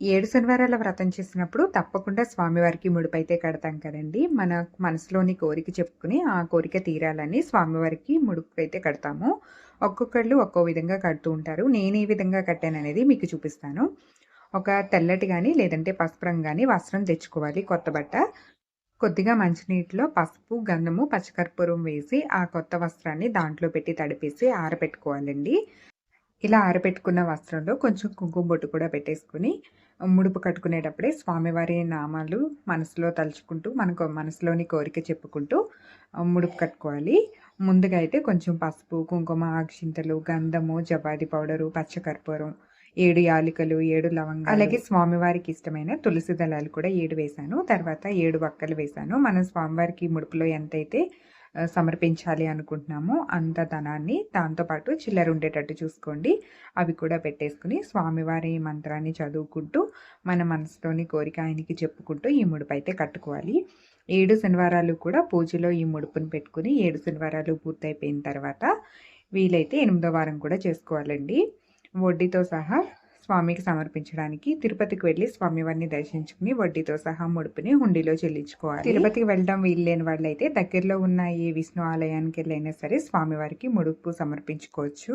ఏడు శనివారాల వ్రతం చేసినప్పుడు తప్పకుండా స్వామివారికి ముడుపైతే కడతాం కదండి. మన మనసులోని కోరిక చెప్పుకుని ఆ కోరిక తీరాలని స్వామివారికి ముడుపైతే అయితే కడతాము. ఒక్కొక్కళ్ళు ఒక్కో విధంగా కడుతూ ఉంటారు. నేను ఏ విధంగా కట్టాననేది మీకు చూపిస్తాను. ఒక తెల్లటి కానీ లేదంటే పసుపు రంగు కానీ వస్త్రం తెచ్చుకోవాలి. కొత్త బట్ట. కొద్దిగా మంచినీటిలో పసుపు గంధము పచ్చకర్పూరం వేసి ఆ కొత్త వస్త్రాన్ని దాంట్లో పెట్టి తడిపేసి ఆరబెట్టుకోవాలండి. ఇలా ఆరబెట్టుకున్న వస్త్రంలో కొంచెం కుంకుమ బొట్టు కూడా పెట్టేసుకుని ముడుపు కట్టుకునేటప్పుడే స్వామివారి నామాలు మనసులో తలుచుకుంటూ మనకు మనసులోని కోరిక చెప్పుకుంటూ ముడుపు కట్టుకోవాలి. ముందుగా అయితే కొంచెం పసుపు కుంకుమ అక్షింతలు గంధము జబాది పౌడరు పచ్చకర్పూరం ఏడు యాలికలు ఏడు లవంగాలు. అలాగే స్వామివారికి ఇష్టమైన తులసి దళాలు కూడా ఏడు వేశాను. తర్వాత ఏడు వక్కలు వేశాను. మన స్వామివారికి ముడుపులో ఎంతైతే సమర్పించాలి అనుకుంటున్నామో. అంత ధనాన్ని దాంతోపాటు చిల్లర ఉండేటట్టు చూసుకోండి. అవి కూడా పెట్టేసుకుని స్వామివారి మంత్రాన్ని చదువుకుంటూ మన మనసులోని కోరిక ఆయనకి చెప్పుకుంటూ ఈ ముడుపు అయితే కట్టుకోవాలి. ఏడు శనివారాలు కూడా పూజలో ఈ ముడుపుని పెట్టుకుని ఏడు శనివారాలు పూర్తయిపోయిన తర్వాత వీలైతే ఎనిమిదో వారం కూడా చేసుకోవాలండి. వడ్డీతో సహా స్వామికి సమర్పించడానికి తిరుపతికి వెళ్ళి స్వామివారిని దర్శించుకుని వడ్డీతో సహా ముడుపుని హుండీలో చెల్లించుకోవాలి. తిరుపతికి వెళ్ళడం వీల్లేని వాళ్ళైతే దగ్గరలో ఉన్న ఏ విష్ణు ఆలయానికి వెళ్ళైనా సరే స్వామివారికి ముడుపు సమర్పించుకోవచ్చు.